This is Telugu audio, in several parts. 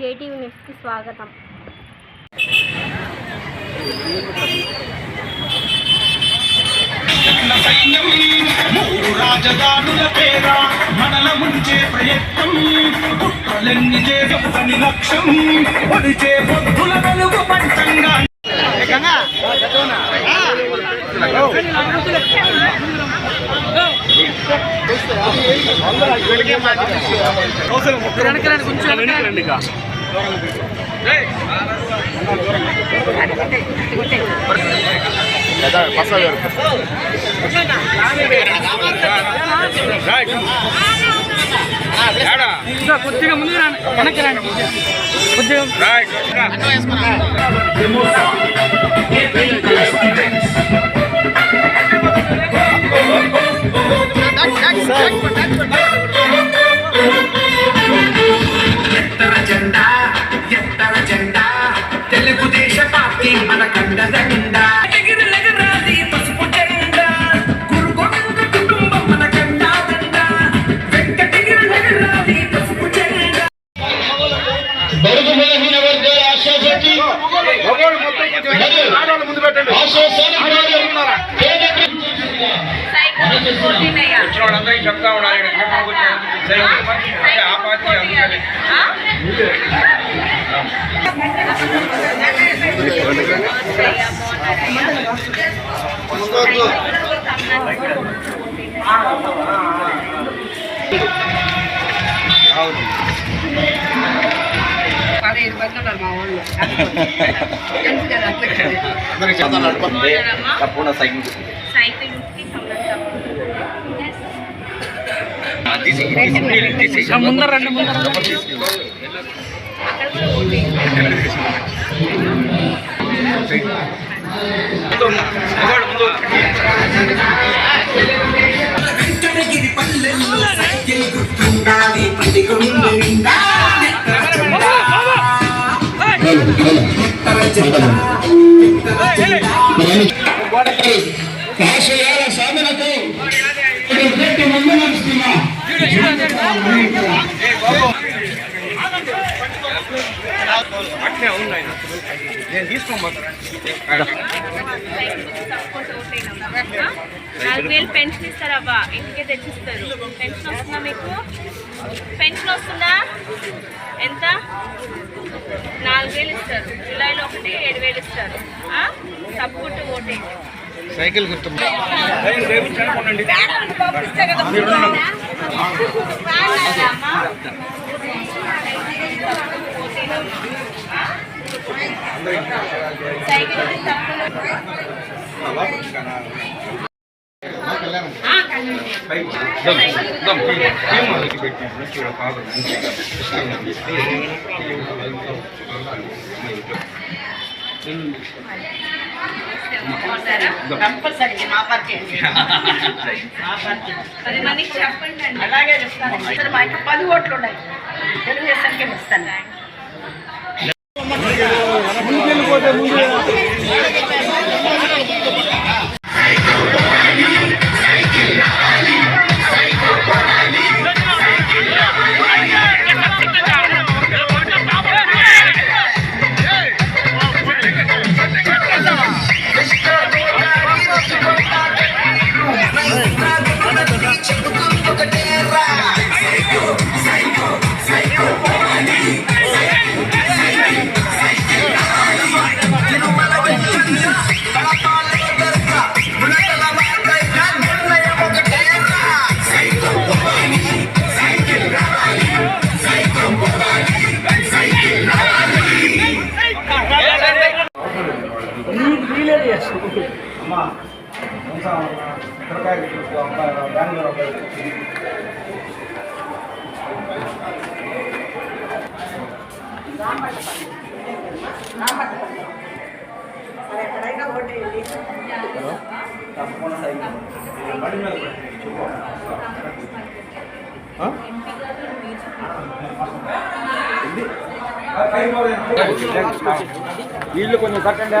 జేటీవీ న్యూస్కి స్వాగతం. రాజధానుల పేర మనల ముంచే ప్రయత్నం. కుట్రలెన్ని చేసని లక్ష్యం పొడిచే వెలుగు పంచంగా. కొద్దిగా ముందు రండి వెనక్కి రండి కొద్దిగా బడుగు బలహీన వర్గాల ఆశాజ్యోతి చెప్తా ఉండాలి ఆ పార్టీ అందుకని పదిహేను మంది ఉన్నారు మా ఊళ్ళో తెలుసు కదా తప్పకుండా సైకిల్ సైకిల్ ముందర రండి ముందర వెంకటగిరి జెండా ఆశయాల సాధనకు ముందు నడుస్తున్నా అట్లే ఉన్నాయి. నేను నాలుగు వేలు పెన్షన్ ఇస్తారబ్బా ఇంటికే తెచ్చిస్తారు. పెన్షన్ వస్తుందా మీకు? పెన్షన్ వస్తుందా? ఎంత? నాలుగు వేలు ఇస్తారు. జూలైలో ఒకటి ఏడు వేలు ఇస్తారు. సబ్బుట్టు ఓటే సైకిల్ గుర్తు. కంపల్సరీ మా పార్టీ పది మందికి చెప్పండి అలాగే చెప్తాను. మా ఇంట్లో పది ఓట్లు ఉన్నాయి తెలుగుదేశానికి ముందు అమ్మా పిల్లకాయ బెంగళూరు అబ్బాయి బండి మీద వీళ్ళు కొంచెం కట్టండి.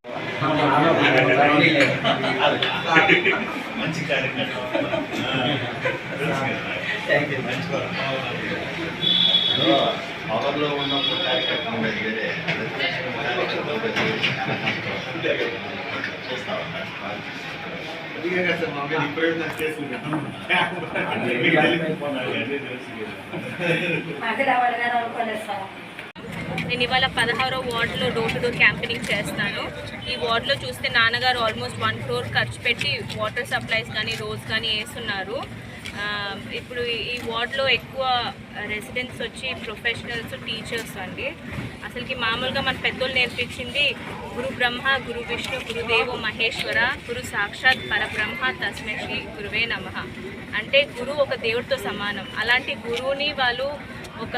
నో ప్రసాదన్న పవర్లో ఉన్నప్పుడు కార్యక్రమం నేను ఇవాళ పదహారో వార్డులో డోర్ టు డోర్ క్యాంపెయినింగ్ చేస్తాను. ఈ వార్డులో చూస్తే నాన్నగారు ఆల్మోస్ట్ వన్ క్రోర్ ఖర్చు పెట్టి వాటర్ సప్లైస్ కానీ రోజ్ కానీ వేస్తున్నారు. ఇప్పుడు ఈ- వార్డులో ఎక్కువ రెసిడెంట్స్ వచ్చి ప్రొఫెషనల్స్ టీచర్స్ అండి. అసలుకి మామూలుగా మన పెద్దోళ్ళు నేర్పించింది గురు బ్రహ్మ గురు విష్ణు గురుదేవ మహేశ్వర గురు సాక్షాత్ పరబ్రహ్మ తస్మై శ్రీ గురువే నమః. అంటే గురువు ఒక దేవుడితో సమానం. అలాంటి గురువుని వాళ్ళు ఒక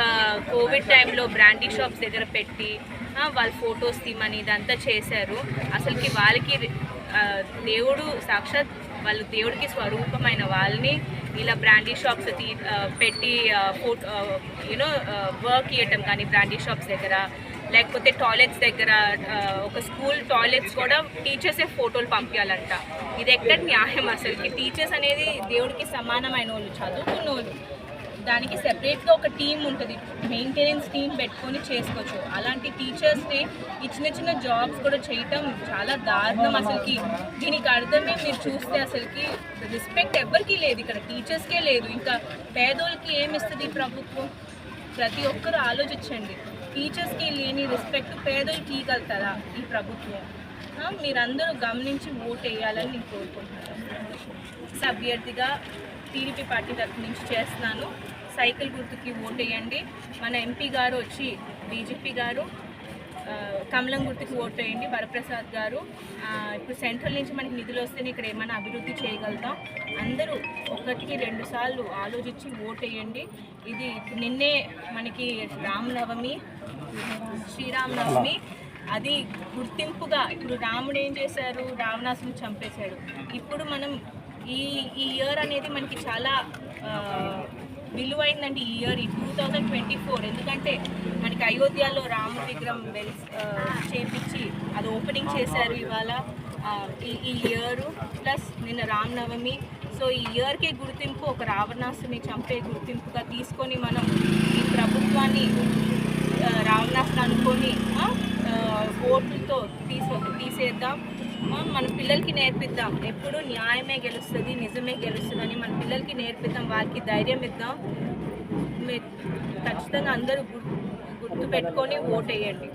కోవిడ్ టైంలో బ్రాండీ షాప్స్ దగ్గర పెట్టి వాళ్ళ ఫొటోస్ తీమని ఇదంతా చేశారు. అసలుకి వాళ్ళకి దేవుడు సాక్షాత్ వాళ్ళు దేవుడికి స్వరూపమైన వాళ్ళని ఇలా బ్రాండీ షాప్స్ తీ పెట్టి ఫోటో యూనో వర్క్ ఇవ్వటం కానీ బ్రాండీ షాప్స్ దగ్గర లేకపోతే టాయిలెట్స్ దగ్గర ఒక స్కూల్ టాయిలెట్స్ కూడా టీచర్సే ఫోటోలు పంపించాలంట. ఇది ఎక్కడ న్యాయం అసలుకి? టీచర్స్ అనేది దేవుడికి సమానమైన వాళ్ళు చదువుకున్న వాళ్ళు దానికి సెపరేట్గా ఒక టీం ఉంటుంది. మెయింటెనెన్స్ టీం పెట్టుకొని చేసుకోవచ్చు. అలాంటి టీచర్స్ని ఈ చిన్న చిన్న జాబ్స్ కూడా చేయటం చాలా దారుణం అసలుకి. దీనికి అర్థమే మీరు చూస్తే అసలుకి రెస్పెక్ట్ ఎవ్వరికీ లేదు. ఇక్కడ టీచర్స్కే లేదు. ఇంకా పేదోళ్ళకి ఏమిస్తుంది ఈ ప్రభుత్వం? ప్రతి ఒక్కరు ఆలోచించండి. టీచర్స్కి లేని రెస్పెక్ట్ పేదోళ్ళకి ఇవ్వగలుగుతారా ఈ ప్రభుత్వం? మీరందరూ గమనించి ఓట్ వేయాలని నేను కోరుకుంటున్నాను. అభ్యర్థిగా టీడీపీ పార్టీ తరఫు నుంచి చేస్తున్నాను. సైకిల్ గుర్తుకి ఓట్ వేయండి మన ఎంపీ గారు వచ్చి బీజేపీ గారు కమలం గుర్తుకి ఓట్ వేయండి వరప్రసాద్ గారు. ఇప్పుడు సెంట్రల్ నుంచి మనకి నిధులు వస్తేనే ఇక్కడ ఏమైనా అభివృద్ధి చేయగలుగుతాం. అందరూ ఒకటికి రెండు సార్లు ఆలోచించి ఓట్ వేయండి ఇది నిన్నే మనకి రామనవమి శ్రీరామనవమి అది గుర్తింపుగా ఇప్పుడు రాముడు ఏం చేశారు? రావణాసుని చంపేశాడు. ఇప్పుడు మనం ఈ ఈ ఇయర్ అనేది మనకి చాలా విలువైందండి ఈ ఇయర్ ఈ టూ థౌజండ్ ట్వంటీ ఫోర్ ఎందుకంటే మనకి అయోధ్యలో రామ విగ్రహం వెల్ చేపించి అది ఓపెనింగ్ చేశారు ఇవాళ. ఈ ఈ ఇయరు ప్లస్ నిన్న రామనవమి. సో ఈ ఇయర్కే గుర్తింపు ఒక రావణాసుని చంపే గుర్తింపుగా తీసుకొని మనం ఈ ప్రభుత్వాన్ని రావణాసుని అనుకొని మన పిల్లలకి నేర్పిద్దాం. ఎప్పుడు న్యాయమే గెలుస్తుంది నిజమే గెలుస్తుంది మన పిల్లలకి నేర్పిద్దాం వాళ్ళకి ధైర్యం ఇద్దాం. ఖచ్చితంగా అందరూ గుర్తు గుర్తు పెట్టుకొని ఓట్ వేయండి